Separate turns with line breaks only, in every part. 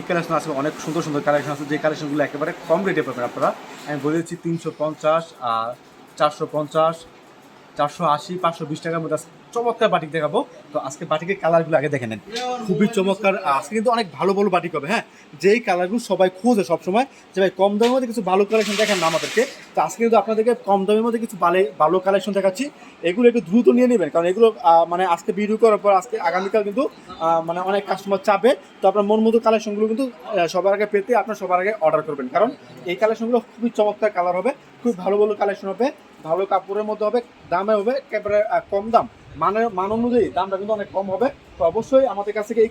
এই কালেকশন আছে অনেক সুন্দর সুন্দর কালেকশন আছে। যে কালেকশনগুলো একেবারে কম রেটে পাবেন আপনারা। আমি বলে দিচ্ছি তিনশো পঞ্চাশ আর চারশো পঞ্চাশ, চারশো আশি, পাঁচশো বিশ টাকার মধ্যে চমৎকার বাটিক দেখাবো। তো আজকে বাটিকের কালারগুলো আগে দেখে নেন। খুবই চমৎকার। আজকে কিন্তু অনেক ভালো ভালো বাটিক হবে হ্যাঁ? যেই কালারগুলো সবাই খোঁজে সবসময়, যে ভাই কম দামের মধ্যে কিছু ভালো কালেকশন দেখেন না আমাদেরকে। তো আজকে কিন্তু আপনাদেরকে কম দামের মধ্যে কিছু ভালো ভালো কালেকশন দেখাচ্ছি। এগুলো একটু দ্রুত নিয়ে নেবেন, কারণ এগুলো মানে আজকে ভিডিও করার পর আজকে আগামীকাল কিন্তু মানে অনেক কাস্টমার চাপে তো আপনার মন মতো কালেকশনগুলো কিন্তু সবার আগে পেতে আপনার সবার আগে অর্ডার করবেন। কারণ এই কালেকশনগুলো খুবই চমৎকার কালার হবে, খুব ভালো ভালো কালেকশন হবে, ভালো কাপড়ের মধ্যে হবে, দামে হবে একেবারে কম দাম। মানের মান অনুযায়ী দামটা কিন্তু অনেক কম হবে। তো অবশ্যই আমাদের কাছ থেকে এই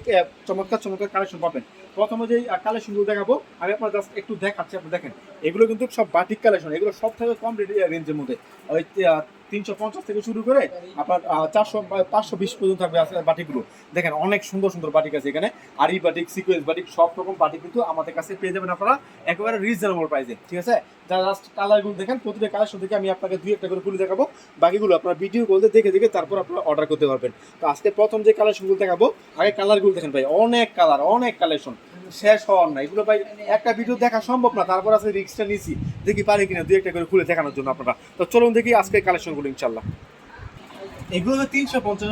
চমৎকার চমৎকার কালেকশন পাবেন। প্রথমে যে কালেকশনগুলো দেখাবো, আমি আপনার জাস্ট একটু দেখাচ্ছি, আপনি দেখেন। এগুলো কিন্তু সব বাটিক কালেকশন এগুলো সব থেকে কম রেঞ্জের মধ্যে। ওই তিনশো পঞ্চাশ থেকে শুরু করে আপনার চারশো পাঁচশো বিশ পর্যন্ত থাকবে আসলে বাটিকগুলো। দেখেন, অনেক সুন্দর সুন্দর বাটিক আছে এখানে। আরি বাটিক, সিকোয়েন্স বাটিক, সব রকম বাটিক কিন্তু আমাদের কাছে পেয়ে যাবেন আপনারা একেবারে রিজনেবল প্রাইসে ঠিক আছে? যারা জাস্ট কালারগুলো দেখেন, প্রতিটা কালার থেকে আমি আপনাকে দুই একটা করে খুলে দেখাবো। বাকিগুলো আপনার ভিডিও করতে দেখে দেখে তারপর আপনারা অর্ডার করতে পারবেন। তো আজকে প্রথম যে কালেকশনগুলো দেখাবো আগে কালারগুলো দেখেন ভাই, অনেক কালার অনেক কালেকশন শেষ হওয়ার না। এগুলো ভাই, একটা ভিডিও দেখা সম্ভব না, তারপর আজকে রিক্সটা নিয়েছি দেখি পারি কিনা, দুই একটা করে খুলে দেখানোর জন্য আপনারা। তো চলুন দেখি আজকে কালেকশনগুলো ইনশাল্লাহ এগুলো তিনশো পঞ্চাশ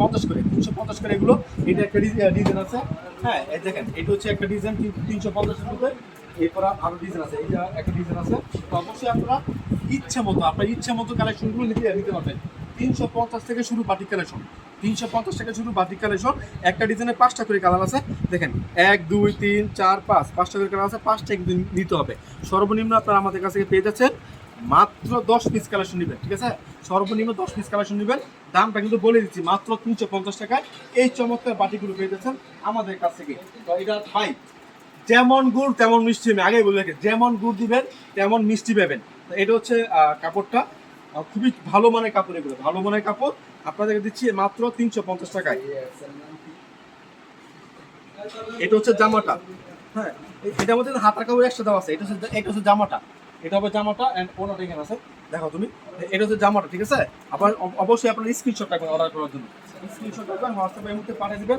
পঞ্চাশ করে, তিনশো পঞ্চাশ করে এগুলো। এটা একটা ডিজাইন আছে। হ্যাঁ দেখেন, এটা হচ্ছে একটা ডিজাইন তিনশো পঞ্চাশের মধ্যে। এরপর আরও ডিজাইন আছে, এটা একটা ডিজাইন আছে। তো অবশ্যই আপনারা ইচ্ছে মতো, আপনার ইচ্ছে মতো কালেকশনগুলো নিতে নিতে পারবেন। তিনশো পঞ্চাশ থেকে শুরু বাটিক কালেকশন তিনশো পঞ্চাশ টাকা শুধু বাটিক কালেকশন, একটা ডিজাইনে পাঁচটা করে কালার আছে। দেখেন, এক, দুই, তিন, চার, পাঁচ, পাঁচটা করে কালার আছে, পাঁচটা কিন্তু নিতে হবে। সর্বনিম্ন আপনারা আমাদের কাছ থেকে পেয়ে যাচ্ছেন মাত্র দশ পিস কালেকশন নেবেন, ঠিক আছে? সর্বনিম্ন দশ পিস কালেকশন নেবেন। দামটা কিন্তু বলে দিচ্ছি, মাত্র তিনশো পঞ্চাশ টাকায়। এই চমৎকার বাটিগুলো পেয়ে যাচ্ছেন আমাদের কাছ থেকে। তো এটা ভাই, যেমন গুড়, তেমন মিষ্টি আমি আগেই বলে রাখি, যেমন গুড় দিবেন, তেমন মিষ্টি পাবেন। এটা হচ্ছে কাপড়টা। খুবই ভালো মানের কাপড় এগুলো, ভালো মানের কাপড়। আপনাদেরকে দিচ্ছি মাত্র তিনশো পঞ্চাশ টাকায়। এটা হচ্ছে জামাটা। হ্যাঁ এ- এটার মধ্যে হাতার কাপড় একসাথে দেওয়া আছে। এটা হচ্ছে এটা হচ্ছে জামাটা। এটা হবে জামাটা অ্যান্ড ওনাটা এখানে আছে। দেখো তুমি। এটা হচ্ছে জামাটা, ঠিক আছে? অব- অবশ্যই আপনার স্ক্রিনশট রাখবেন অর্ডার করার জন্য। স্ক্রিনশট রাখবেন হোয়াটসঅ্যাপে এই মুহূর্তে পাঠিয়ে দিবেন।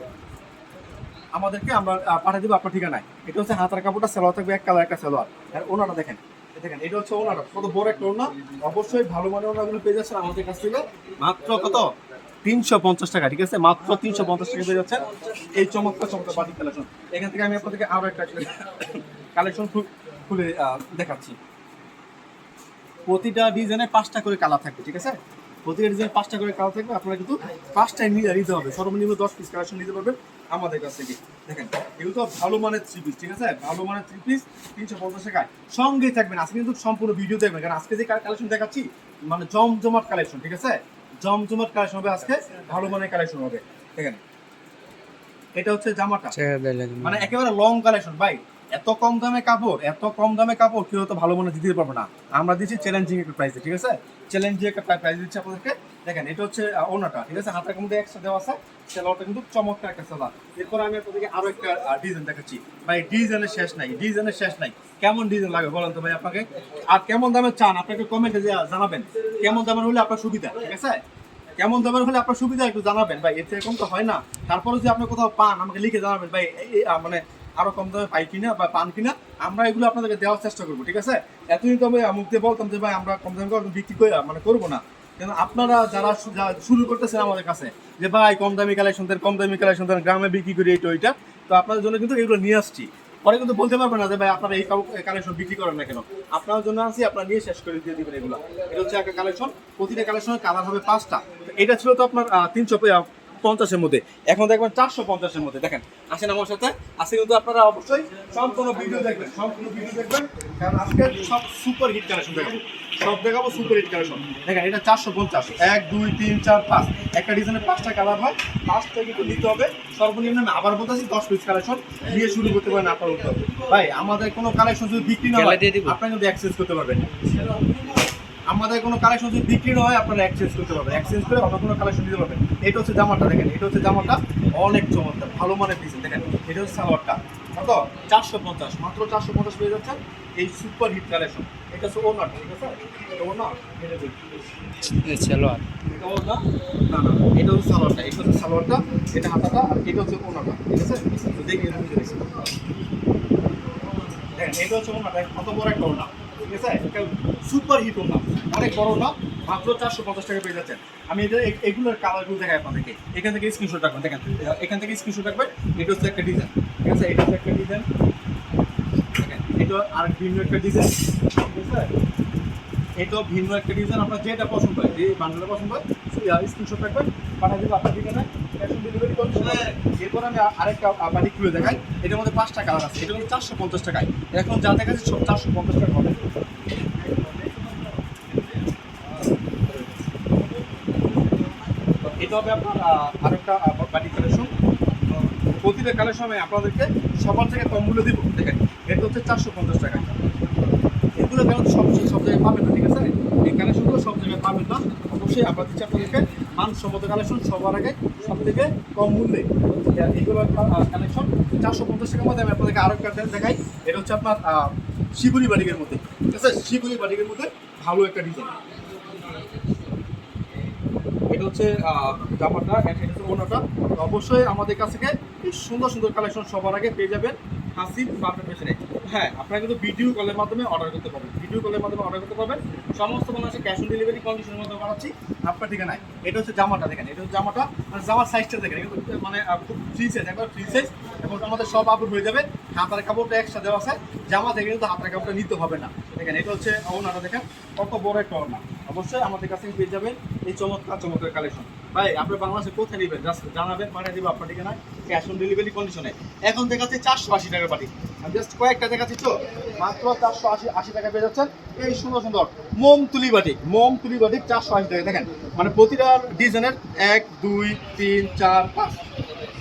আমাদেরকে আমরা পাঠিয়ে দেবো আপনার ঠিকানায়। এটা হচ্ছে হাতার কাপড়টা সেলোয়ার থাকবে, এক কালার একটা সেলোয়ার। আর ওনাটা দেখেন। এটা হচ্ছে কত বড় একটা অবশ্যই ভালো ওনাগুলো পেয়ে আমাদের কাছ থেকে। মাত্র কত? তিনশো পঞ্চাশ টাকা, ঠিক আছে? মাত্র তিনশো পঞ্চাশ টাকা পেয়ে এই চমৎকার কালেকশন এখান থেকে আমি আপনাদেরকে আরও একটা কালেকশন খুলে দেখাচ্ছি। প্রতিটা ডিজাইনে পাঁচটা করে কালার থাকবে, ঠিক আছে? প্রতিটা ডিজাইনে পাঁচটা করে কালার থাকবে। আপনারা কিন্তু পাঁচটায় নিয়ে নিতে হবে। সর্বনিম্ন দশ পিস কালেকশন নিতে পারবেন। আমাদের কাছ থেকে দেখেন এগুলো তো ভালো মানের থ্রি পিস ঠিক আছে? ভালো মানের থ্রি পিস তিনশো পঞ্চাশ টাকায়। সঙ্গে থাকবেন আজকে কিন্তু সম্পূর্ণ ভিডিও দেখবেন। কারণ আজকে যে কালেকশন দেখাচ্ছি মানে জমজমাট কালেকশন ঠিক আছে? জমজমাট কালেকশন হবে আজকে ভালো মানের কালেকশন হবে। দেখেন এটা হচ্ছে জামাটা। মানে একেবারে লং কালেকশন ভাই এত কম দামে কাপড় এত কম দামে কাপড় কেউ তো ভালো মনে দিতে পারবে না। আমরা দিচ্ছি চ্যালেঞ্জিং একটা প্রাইসে ঠিক আছে? চ্যালেঞ্জিং একটা প্রাইস দিচ্ছি আপনাদেরকে। দেখেন, এটা হচ্ছে ওনাটা ঠিক আছে? হাতের মধ্যে এক্সট্রা দেওয়া আছে। সেলারটা কিন্তু চমৎকার একটা সেলার এরপর আমি আপনাদেরকে আরও একটা ডিজাইন দেখাচ্ছি। ভাই ডিজাইনের শেষ নাই ডিজাইনের শেষ নাই। কেমন ডিজাইন লাগবে বলেন তো ভাই আপনাকে? আর কেমন দামে চান? আপনাকে কমেন্টে জানাবেন। কেমন দামের হলে আপনার সুবিধা, ঠিক আছে? কেমন দামের হলে আপনার সুবিধা একটু জানাবেন। ভাই, এর থেকে কম তো হয় না। তারপরে যদি আপনি কোথাও পান, আমাকে লিখে জানাবেন। ভাই মানে আরও কম দামে পাই কিনা বা পান কিনা, আমরা এগুলো আপনাদেরকে দেওয়ার চেষ্টা করব, ঠিক আছে? এতদিন তো আমি মুখ দিয়ে বলতাম যে, ভাই, আমরা কম দামে করে বিক্রি করে মানে করব না। কিন্তু আপনারা যারা শুরু করতেছেন আমাদের কাছে, যে ভাই কম দামি কালেকশন দেন, কম দামি কালেকশন দেন, গ্রামে বিক্রি করি এইটা, ওইটা, তো আপনাদের জন্য কিন্তু এগুলো নিয়ে আসছি। পরে কিন্তু বলতে পারবেন না যে ভাই আপনারা এই কালেকশন বিক্রি করেন না কেন। আপনার জন্য আসি আপনারা নিয়ে শেষ করে দিয়ে দিবেন এগুলো। এটা হচ্ছে একটা কালেকশন প্রতিটা কালেকশনের কালার হবে পাঁচটা। এটা ছিল তো আপনার তিনশো পঞ্চাশের মধ্যে। এখন দেখবেন চারশো পঞ্চাশের মধ্যে। দেখেন আসেন আমার সাথে। আজকে কিন্তু আপনারা অবশ্যই সম্পূর্ণ ভিডিও দেখবেন সম্পূর্ণ ভিডিও দেখবেন। কারণ আজকে সব সুপার হিট কালেকশন দেখাবো। সব দেখাবো সুপার হিট কালেকশন দেখেন এটা চারশো পঞ্চাশ। এক দুই তিন চার পাঁচ। একটা ডিজাইনের পাঁচটা কালার হয়। পাঁচটা কিন্তু নিতে হবে। সর্বনিম্ন আমি আবার বলতেছি দশ পিস কালেকশন দিয়ে শুরু করতে পারেন আপনার ভাই আমাদের কোনো কালেকশন যদি বিক্রি না হয় আপনারা কিন্তু এক্সচেঞ্জ করতে পারবেন আমাদের কোনো কালেকশন যদি বিক্রি না হয় আপনারা এক্সচেঞ্জ করতে পারবেন। এক্সচেঞ্জ করে অন্য কোনো কালেকশন দিতে পারবেন। এটা হচ্ছে জামাটা দেখেন এটা হচ্ছে জামাটা অনেক চমৎকার ভালো মানের পিস দেখেন। এটা হচ্ছে সালোয়ারটা। কত? চারশো পঞ্চাশ মাত্র চারশো পঞ্চাশ পেয়ে যাচ্ছেন এই সুপার হিট কালেকশন এটা হচ্ছে ওনারটা ঠিক আছে? এটা ওনা এটা
সালোয়ার।
এটা ওনা না না এটা হচ্ছে সালোয়ারটা এটা হচ্ছে সালোয়ারটা এটা হাতাটা আর এটা হচ্ছে ওনাটা ঠিক আছে? দেখি এটা বুঝে নিচ্ছি। এটা হচ্ছে ওনাটা কত বড় একটা ওনা ঠিক আছে? এটা সুপার হিট ওনা অনেক বড় না মাত্র চারশো পঞ্চাশ টাকা পেয়ে যাচ্ছেন। আমি এটা এগুলোর কালারগুলো দেখাই আপনাদেরকে। এখান থেকে স্ক্রিনশট রাখবেন, দেখেন। এখান থেকে স্ক্রিনশট রাখবেন, এটা হচ্ছে একটা ডিজাইন ঠিক আছে? এটা হচ্ছে একটা ডিজাইন এটা আর ভিন্ন একটা ডিজাইন ঠিক আছে? এটাও ভিন্ন একটা ডিজাইন আপনার যেটা পছন্দ হয়, যে বান্ডেলটা পছন্দ হয় স্ক্রিনশট রাখবেন, পাঠিয়ে দেবো আপনার ঠিকানা ডেলিভারি এরপর আমি আরেকটা খুলে দেখাই। এটার মধ্যে পাঁচটা কালার আছে। এটা চারশো পঞ্চাশ টাকায়। এখন যা দেখা যাচ্ছে সব চারশো পঞ্চাশ টাকা হবে। এটা হবে আপনার আরেকটা বাড়ি কালেকশন প্রতিটা কালেকশন আমি আপনাদেরকে সবার থেকে কম মূল্য দিব। দেখেন, এটা হচ্ছে চারশো পঞ্চাশ টাকা এগুলো কেন সব সব জায়গায় পাবেন না, ঠিক আছে? এই কালেকশনগুলো সব জায়গায় পাবেন না। অবশ্যই দিচ্ছি আপনাদেরকে মানসম্মত কালেকশন সবার আগে সব থেকে কম মূল্যে। এগুলো কালেকশন চারশো পঞ্চাশ টাকার মধ্যে আমি আপনাদেরকে আরও একটা দেখাই। এটা হচ্ছে আপনার শিবুরি বাটিকের মধ্যে। ঠিক আছে? শিবুরি বাটিকের মধ্যে ভালো একটা ডিজাইন এটা হচ্ছে জামাটা অবশ্যই আমাদের কাছ থেকে সুন্দর সুন্দর কালেকশন সবার আগে পেয়ে যাবেন। হাসিব পারফেক্ট ফ্যাশনে হ্যাঁ আপনারা কিন্তু ভিডিও কলের মাধ্যমে অর্ডার করতে পারবেন। ভিডিও কলের মাধ্যমে অর্ডার করতে পারবেন। সমস্ত কোনো আছে ক্যাশ অন ডেলিভারি কন্ডিশনের মধ্যে বানাচ্ছি। আপনার ঠিকানায়। এটা হচ্ছে জামাটা, দেখেন, এটা হচ্ছে জামাটা। মানে জামার সাইজটা দেখেন মানে খুব ফ্রি সাইজ একবার ফ্রি সাইজ এবং আমাদের সব আপলোড হয়ে যাবে। হাতার কাপড়টা একসাথে দেওয়া আছে। জামা থেকে কিন্তু হাতার কাপড়টা নিতে হবে না। দেখেন, এটা হচ্ছে ওনাটা, দেখেন, কত বড় একটা ওনা অবশ্যই আমাদের কাছে পেয়ে যাবেন। এই চমৎকার চমৎকার কালেকশন ভাই, আপনি বাংলাদেশে কোথায় নেবেন? জানাবেন, পাঠিয়ে দিব আপনার ঠিকানায়। ক্যাশ অন ডেলিভারি কন্ডিশনে এখন দেখাচ্ছি চারশো আশি টাকার আমি জাস্ট কয়েকটা দেখাচ্ছি তো মাত্র চারশো আশি আশি টাকা পেয়ে যাচ্ছেন। এই সুন্দর সুন্দর মোম তুলি বাটিক মোম তুলি বাটিক চারশো আশি টাকা দেখেন মানে প্রতিটা ডিজাইনের এক দুই তিন চার পাঁচ।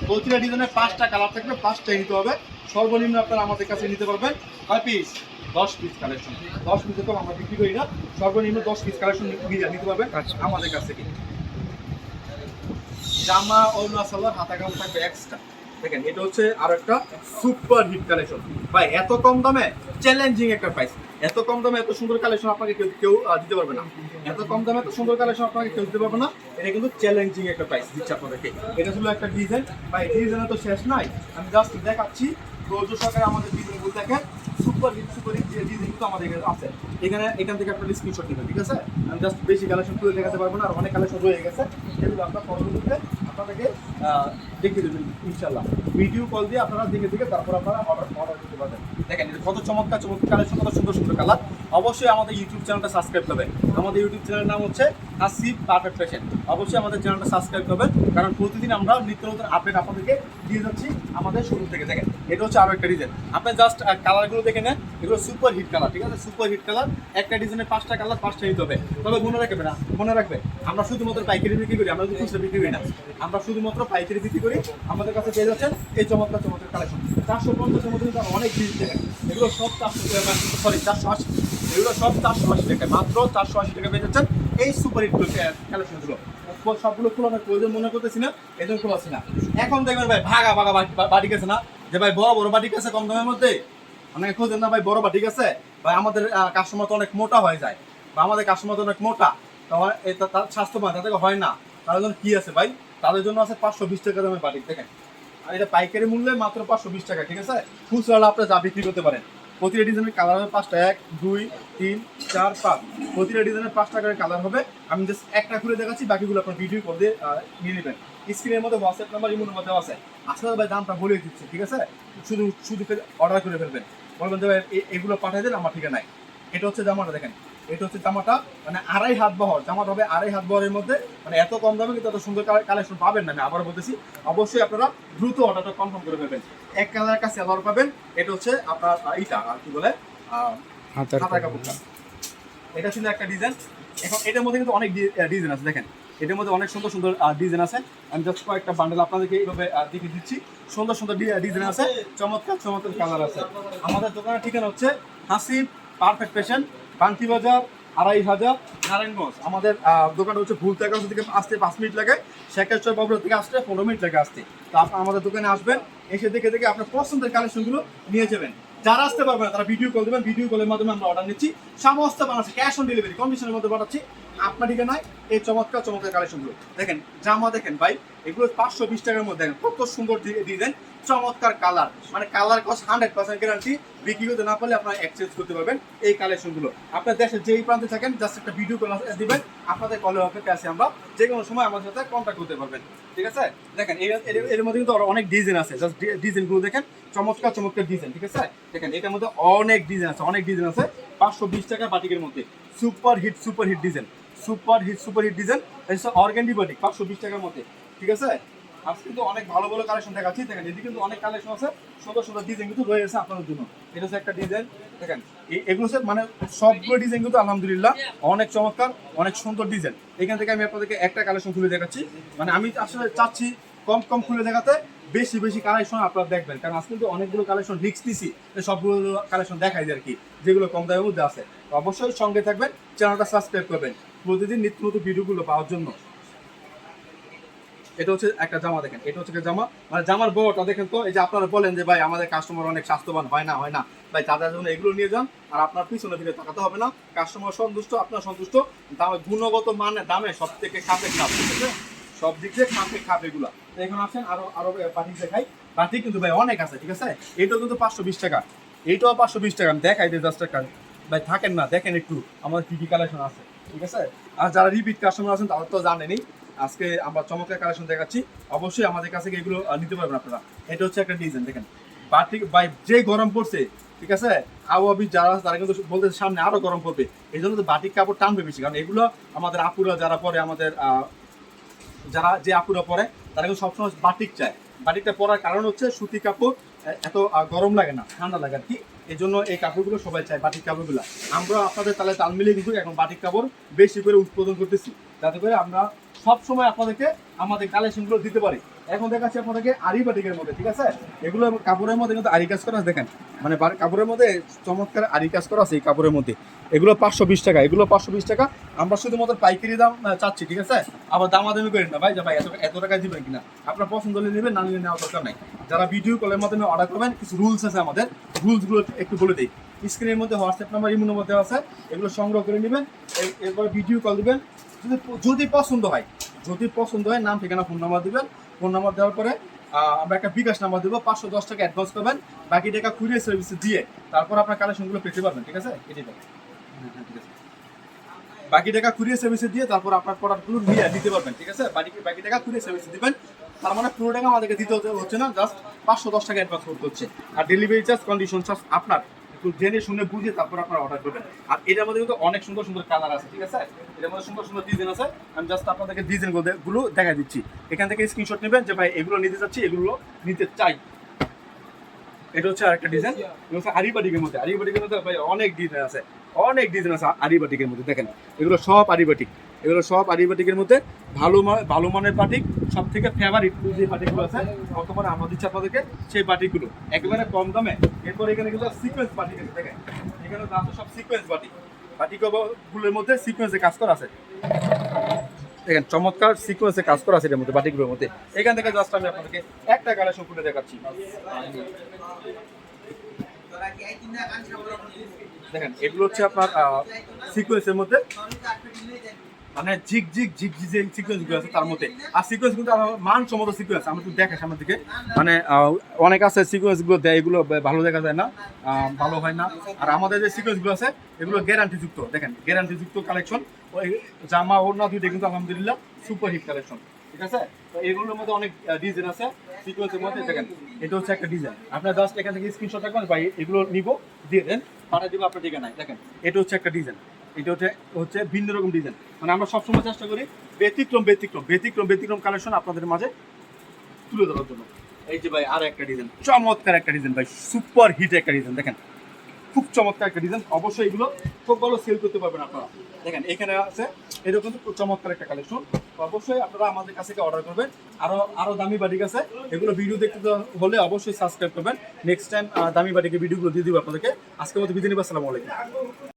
প্রতিটা ডিজাইনের পাঁচটা কালার থাকবে পাঁচটাই নিতে হবে। সর্বনিম্ন আপনারা আমাদের কাছে নিতে পারবেন কয় পিস দশ পিস কালেকশন দশ পিস তো আমরা বিক্রি করি না। সর্বনিম্ন দশ পিস কালেকশন নিতে পারবেন
আচ্ছা।
আমাদের কাছ থেকে। জামা সালোয়ার হাতা কাম থাকবে এক্সট্রা দেখেন, এটা হচ্ছে আর একটা সুপার হিট কালেকশন ভাই, এত কম দামে চ্যালেঞ্জিং একটা প্রাইস এত কম দামে এত সুন্দর কালেকশন আপনাকে কেউ কেউ দিতে পারবে না। এত কম দামে এত সুন্দর কালেকশন আপনাকে কেউ দিতে পারবে না। এটা কিন্তু চ্যালেঞ্জিং একটা প্রাইস দিচ্ছে আপনাদেরকে। এটা ছিল একটা ডিজাইন ভাই ডিজাইনে তো শেষ নাই। আমি জাস্ট দেখাচ্ছি। ধৈর্য সহকারে আমাদের ডিজাইনগুলো দেখেন। সুপার ডিজাইন কিন্তু আমাদের এখানে আছে। এখানে এখান থেকে আপনার স্ক্রিনশট নেবেন, ঠিক আছে? আমি জাস্ট বেশি কালেকশন তুলে দেখাতে পারব না, আর অনেক কালেকশন রয়ে গেছে। সেগুলো আপনার পরবর্তীতে আপনাদেরকে দেখিয়ে দেবেন ইনশাল্লাহ ভিডিও কল দিয়ে আপনারা দেখে দেখে তারপর আপনারা অর্ডার অর্ডার করতে পারবেন। দেখেন কত চমৎকার চমৎকার কালেকশন কত সুন্দর সুন্দর কালার অবশ্যই আমাদের ইউটিউব চ্যানেলটা সাবস্ক্রাইব করবেন। আমাদের ইউটিউব চ্যানেলের নাম হচ্ছে হাসিব পারফেক্ট ফ্যাশন অবশ্যই আমাদের চ্যানেলটা সাবস্ক্রাইব করবেন, কারণ প্রতিদিন আমরা নিত্য নতুন আপডেট আপনাদেরকে দিয়ে যাচ্ছি আমাদের শুরু থেকে। দেখেন, এটা হচ্ছে আরও একটা ডিজাইন আপনি জাস্ট কালারগুলো দেখে নেন, এগুলো সুপার হিট কালার ঠিক আছে? সুপার হিট কালার একটা ডিজাইনের পাঁচটা কালার পাঁচটা হিট হবে। তবে মনে রাখবে না, মনে রাখবে আমরা শুধুমাত্র পাইকারি বিক্রি করি, আমরা খুচরা বিক্রি করি না। আমরা শুধুমাত্র পাইকারি বিক্রি করি, আমাদের কাছে পেয়ে যাচ্ছেন এই চমৎকার চমৎকার কালেকশন চারশো পঞ্চাশের মধ্যে কিন্তু অনেক জিনিস দেখেন এগুলো সব চারশো সরি চারশো আশি। এগুলো সব চারশো আশি টাকা মাত্র চারশো আশি টাকা পেয়ে যাচ্ছেন এই সুপার হিট কালেকশনগুলো সবগুলো খোলানোর প্রয়োজন মনে করতেছি না, এই জন্য খোলাচ্ছি না। এখন দেখবেন ভাই ভাগা ভাগা বাটি- গেছে না? যে ভাই বড় বড় বাটি গেছে কম দামের মধ্যে? অনেকে খোঁজেন না ভাই বড় বাটি গেছে ভাই আমাদের কাস্টমার তো অনেক মোটা হয়ে যায়। বা আমাদের কাস্টমার তো অনেক মোটা। তার স্বাস্থ্যবান তাদের হয় না। তাদের জন্য কি আছে ভাই? তাদের জন্য আছে পাঁচশো বিশ টাকা দামের বাটি দেখেন। আর এটা পাইকারি মূল্যে মাত্র পাঁচশো বিশ টাকা, ঠিক আছে? খুচরা আপনি যা বিক্রি করতে পারেন। প্রতিটা ডিজাইনের কালার হবে পাঁচটা, এক, দুই, তিন, চার, পাঁচ। প্রতিটা ডিজাইনের পাঁচটা করে কালার হবে। আমি জাস্ট একটা খুলে দেখাচ্ছি, বাকিগুলো আপনার ভিডিও কল দিয়ে নিয়ে নেবেন। স্ক্রিনের মধ্যে হোয়াটসঅ্যাপ নাম্বার ইমোর মধ্যে আছে। আসলে ভাই, দামটা বলে দিচ্ছে, ঠিক আছে? শুধু শুধু অর্ডার করে ফেলবেন। বলবেন যে ভাই এগুলো পাঠিয়ে দেন, আমার ঠিকানায়। এটা হচ্ছে জামাটা, দেখেন। এটা হচ্ছে জামাটা মানে আড়াই হাত বহর। জামাটা হবে আড়াই হাত বহরের মধ্যে। মানে এত কম দামে কিন্তু এত সুন্দর কালেকশন পাবেন না আমি আবারও বলতেছি। অবশ্যই আপনারা দ্রুত অর্ডারটা কনফার্ম করে ফেলবেন। এক কালার কাছে আবার পাবেন। এটা হচ্ছে আপনার এইটা আর কি বলে
হাতার
কাপড়টা। এটা ছিল একটা ডিজাইন এখন এটার মধ্যে কিন্তু অনেক ডিজাইন আছে দেখেন। এটার মধ্যে অনেক সুন্দর সুন্দর ডিজাইন আছে। আমি জাস্ট কয়েকটা বান্ডেল আপনাদেরকে এইভাবে দেখিয়ে দিচ্ছি। সুন্দর সুন্দর ডিজাইন আছে। চমৎকার চমৎকার কালার আছে। আমাদের দোকানের ঠিকানা হচ্ছে হাসিব পারফেক্ট পেশেন্ট বান্তি বাজার আড়াই হাজার। নারায়ণগঞ্জ। আমাদের দোকান হচ্ছে ভুল থেকে থেকে আসতে পাঁচ মিনিট লাগে শেখেশ্বর বাবুর থেকে আসতে পনেরো মিনিট লাগে আসতে। তো আপনার আমাদের দোকানে আসবেন এসে দেখে দেখে আপনার পছন্দের কালেকশনগুলো নিয়ে যাবেন। যারা আসতে পারবে না তারা ভিডিও কল দেবেন ভিডিও কলের মাধ্যমে আমরা অর্ডার নিচ্ছি। সমস্ত মানুষ ক্যাশ অন ডেলিভারি কন্ডিশনের মধ্যে পাঠাচ্ছি। আপনার দিকে নয় এই চমৎকার চমৎকার কালেকশনগুলো। দেখেন, জামা দেখেন ভাই, এগুলো পাঁচশো বিশ টাকার মধ্যে দেখেন, কত সুন্দর ডিজাইন চমৎকার কালার মানে কালার কস হান্ড্রেড পার্সেন্ট গ্যারান্টি বিক্রি করতে না পারলে আপনারা এক্সচেঞ্জ করতে পারবেন এই কালেকশনগুলো। আপনার দেশের যেই প্রান্তে থাকেন জাস্ট একটা ভিডিও কল দিবেন, আপনাদের কলে অপেক্ষা আছে আমরা। যে কোনো সময় আমাদের সাথে কন্ট্যাক্ট করতে পারবেন, ঠিক আছে? দেখেন, এর মধ্যে কিন্তু অনেক ডিজাইন আছে জাস্ট ডিজাইনগুলো দেখেন, চমৎকার চমৎকার ডিজাইন ঠিক আছে? দেখেন, এটার মধ্যে অনেক ডিজাইন আছে, অনেক ডিজাইন আছে, পাঁচশো বিশ টাকা বাটিকের মধ্যে। Super hit super hit design super hit super hit design এটা অর্গ্যান্ডি বাটিক পাঁচশো বিশ টাকার মধ্যে, ঠিক আছে? আজকে কিন্তু অনেক ভালো ভালো কালেকশন দেখাচ্ছি। দেখেন, এদিকে কিন্তু অনেক কালেকশন আছে সুন্দর সুন্দর ডিজাইন কিন্তু রয়েছে আপনাদের জন্য। এটা হচ্ছে একটা ডিজাইন দেখেন এগুলো হচ্ছে মানে সবগুলো ডিজাইন কিন্তু আলহামদুলিল্লাহ অনেক চমৎকার, অনেক সুন্দর ডিজাইন এখান থেকে আমি আপনাদেরকে একটা কালেকশন খুলে দেখাচ্ছি। মানে আমি আসলে চাচ্ছি কম কম খুলে দেখাতে, বেশি বেশি কালেকশন আপনারা দেখবেন। কারণ আজকে কিন্তু অনেকগুলো কালেকশন রিক্স দিছি সবগুলো কালেকশন দেখাই আর কি, যেগুলো কম দামের মধ্যে আছে। অবশ্যই সঙ্গে থাকবেন চ্যানেলটা সাবস্ক্রাইব করবেন। প্রতিদিন নিত্য নতুন ভিডিওগুলো পাওয়ার জন্য। এটা হচ্ছে একটা জামা দেখেন, এটা হচ্ছে একটা জামা। মানে জামার বড়টা দেখেন তো, এই যে আপনারা বলেন যে, ভাই, আমাদের কাস্টমার অনেক স্বাস্থ্যবান, হয় না হয় না। ভাই তাদের জন্য এগুলো নিয়ে যান, আর আপনার পিছনে ফিরে তাকাতে হবে না। কাস্টমার সন্তুষ্ট, আপনার সন্তুষ্ট। দামে গুণগত মানে দামে সব থেকে খাপে খাপ, ঠিক আছে? সব দিক দিয়ে খাপে খাপ এগুলো। এখন আসেন, আরও আরও বাটিক দেখাই। বাটিক কিন্তু ভাই অনেক আছে, ঠিক আছে? এটাও কিন্তু পাঁচশো বিশ টাকা। এইটাও পাঁচশো বিশ টাকা দেখাই দিই দশ টাকা ভাই, থাকেন না, দেখেন একটু আমাদের কি কি কালেকশন আছে। ঠিক আছে? আর যারা রিপিট কাস্টমার আছেন, তারা তো জানেনই। আজকে আমরা চমৎকার কালেকশন দেখাচ্ছি। অবশ্যই আমাদের কাছে এগুলো নিতে পারবেন আপনারা। এটা হচ্ছে একটা ডিজাইন দেখেন। বাটিক বাই যে গরম পড়ছে, ঠিক আছে? আবহাওয়াবি যারা আছে, তারা কিন্তু বলতে সামনে আরও গরম পড়বে। এই জন্য তো বাটিক কাপড় টানবে বেশি, কারণ এগুলো আমাদের আপুরা যারা পরে, আমাদের যারা যে আপুরা পরে, তারা কিন্তু সবসময় বাটিক চায়। বাটিকটা পরার কারণ হচ্ছে সুতি কাপড় এত গরম লাগে না, ঠান্ডা লাগে আর কি। এই জন্য এই কাপড়গুলো সবাই চায়, বাটিক কাপড়গুলো। আমরা আপনাদের তালে তাল মিলিয়ে কিন্তু এখন বাটিক কাপড় বেশি করে উৎপাদন করতেছি। যাতে করে আমরা সবসময় আপনাদেরকে আমাদের কালেকশনগুলো দিতে পারি। এখন দেখাচ্ছি আপনাদেরকে আরি বাটিকের মধ্যে, ঠিক আছে? এগুলো কাপড়ের মধ্যে কিন্তু আরি কাজ করা আছে, দেখেন। মানে কাপড়ের মধ্যে চমৎকার আরি কাজ করা আছে এই কাপড়ের মধ্যে। এগুলো পাঁচশো বিশ টাকা, এগুলো পাঁচশো বিশ টাকা। আমরা শুধুমাত্র পাইকারি দাম চাচ্ছি, ঠিক আছে? আবার দামাদামি করেন না। ভাই, যে ভাই, এত টাকা দিবেন কিনা? আপনার পছন্দ হলে নেবেন, না নিলে নেওয়ার দরকার নাই। যারা ভিডিও কলের মাধ্যমে অর্ডার করবেন, কিছু রুলস আছে আমাদের। রুলসগুলো একটু বলে দিই। স্ক্রিনের মধ্যে হোয়াটসঅ্যাপ নাম্বার ইমো নাম্বার দেওয়া আছে। এগুলো সংগ্রহ করে নেবেন। এর- এরপর ভিডিও কল দিবেন। যদি যদি পছন্দ হয়, যদি পছন্দ হয়, নাম, ঠিকানা ফোন নাম্বার দিবেন। ফোন নাম্বার দেওয়ার পরে আমরা একটা বিকাশ নাম্বার দেবো পাঁচশো দশ টাকা অ্যাডভান্স করবেন বাকি টাকা কুরিয়ার সার্ভিস দিয়ে তারপর আপনার কালেকশনগুলো পেতে পারবেন ঠিক আছে? এটাই হ্যাঁ, হ্যাঁ, ঠিক আছে। বাকি টাকা কুরিয়ার সার্ভিসে দিয়ে তারপর আপনার প্রোডাক্টগুলো নিয়ে দিতে পারবেন ঠিক আছে? বাকি বাকি টাকা কুরিয়ার সার্ভিসে দিবেন তার মানে পুরো টাকা আমাদেরকে দিতে হচ্ছে না জাস্ট পাঁচশো দশ টাকা অ্যাডভান্স করতে হচ্ছে। আর ডেলিভারি চার্জ কন্ডিশন চার্জ আপনার। একটু জেনে শুনে বুঝে তারপর আপনার অর্ডার করবেন। আর এটার মধ্যে কিন্তু অনেক সুন্দর সুন্দর কালার আছে, ঠিক আছে? এটার মধ্যে সুন্দর সুন্দর ডিজাইন আছে। আমি জাস্ট আপনাদেরকে ডিজাইনগুলো দেখা দিচ্ছি। এখান থেকে স্ক্রিনশট নেবেন যে, ভাই, এগুলো নিতে চাচ্ছি, এগুলো নিতে চাই। এটা হচ্ছে আরেকটা ডিজাইন এটা হচ্ছে আরিবাটিকের মধ্যে। আরিবাটিকের মধ্যে, ভাই, অনেক ডিজাইন আছে। অনেক ডিজাইন আছে আরিবাটিকের মধ্যে, দেখেন। এগুলো সব আরিবাটিক। এগুলো সব আরিবাটিকের মধ্যে ভালো ভালো মানের পাটিক সব থেকে ফেভারিট যে পাটিকগুলো আছে, বর্তমানে আমরা দিচ্ছি আপনাদেরকে সেই পাটিকগুলো একেবারে কম দামে, এরপর এখানে কিন্তু সিকোয়েন্স পাটিক আছে, দেখেন। এখানে আছে সব সিকোয়েন্স পাটিক পাটিকগুলোর মধ্যে সিকোয়েন্সে কাজ করা আছে। দেখেন, চমৎকার সিকোয়েন্সে কাজ করা আছে এটার মধ্যে, বাটিকগুলোর মধ্যে। এখান থেকে জাস্ট আমি আপনাদেরকে একটা কালেকশন খুলে দেখাচ্ছি। দেখেন, এগুলো হচ্ছে আপনার সিকোয়েন্সের মধ্যে মানে ঝিক ঝিক ঝিক ঝিক যে সিকোয়েন্সগুলো আছে তার মধ্যে। আর সিকোয়েন্স কিন্তু আমার মানসম্মত সিকোয়েন্স আমি একটু দেখে সামনের দিকে। মানে অনেক আছে সিকোয়েন্সগুলো দেয়, এগুলো ভালো দেখা যায় না ভালো হয় না। আর আমাদের যে সিকোয়েন্সগুলো আছে, এগুলো গ্যারান্টি যুক্ত, দেখেন গ্যারান্টি যুক্ত কালেকশন ওই জামা, ওড়না দুইটা কিন্তু আলহামদুলিল্লাহ সুপার হিট কালেকশন ঠিক আছে? তো এগুলোর মধ্যে অনেক ডিজাইন আছে সিকোয়েন্সের মধ্যে, দেখেন, এটা হচ্ছে একটা ডিজাইন আপনার জাস্ট এখান থেকে স্ক্রিনশট রাখবেন ভাই, এগুলো নিব, দিয়ে দেন, পাঠিয়ে দিব আপনার ঠিকানায়, দেখেন, এটা হচ্ছে একটা ডিজাইন এটা হচ্ছে হচ্ছে ভিন্ন রকম ডিজাইন মানে আমরা সবসময় চেষ্টা করি ব্যতিক্রম ব্যতিক্রম ব্যতিক্রম ব্যতিক্রম কালেকশন আপনাদের মাঝে তুলে ধরার জন্য। এই যে ভাই, আর একটা ডিজাইন চমৎকার একটা ডিজাইন ভাই সুপার হিট একটা ডিজাইন দেখেন। খুব চমৎকার একটা ডিজাইন অবশ্যই এগুলো খুব ভালো সেল করতে পারবেন আপনারা। দেখেন, এখানে আছে এরকম চমৎকার একটা কালেকশন অবশ্যই আপনারা আমাদের কাছে অর্ডার করবেন। আরও আরও দামি বাটিক আছে। এগুলো ভিডিও দেখতে হলে অবশ্যই সাবস্ক্রাইব করবেন। নেক্সট টাইম দামি বাটিকের ভিডিওগুলো দিয়ে দিব আপনাদেরকে। আজকের মতো বিদিনী আসসালামু আলাইকুম।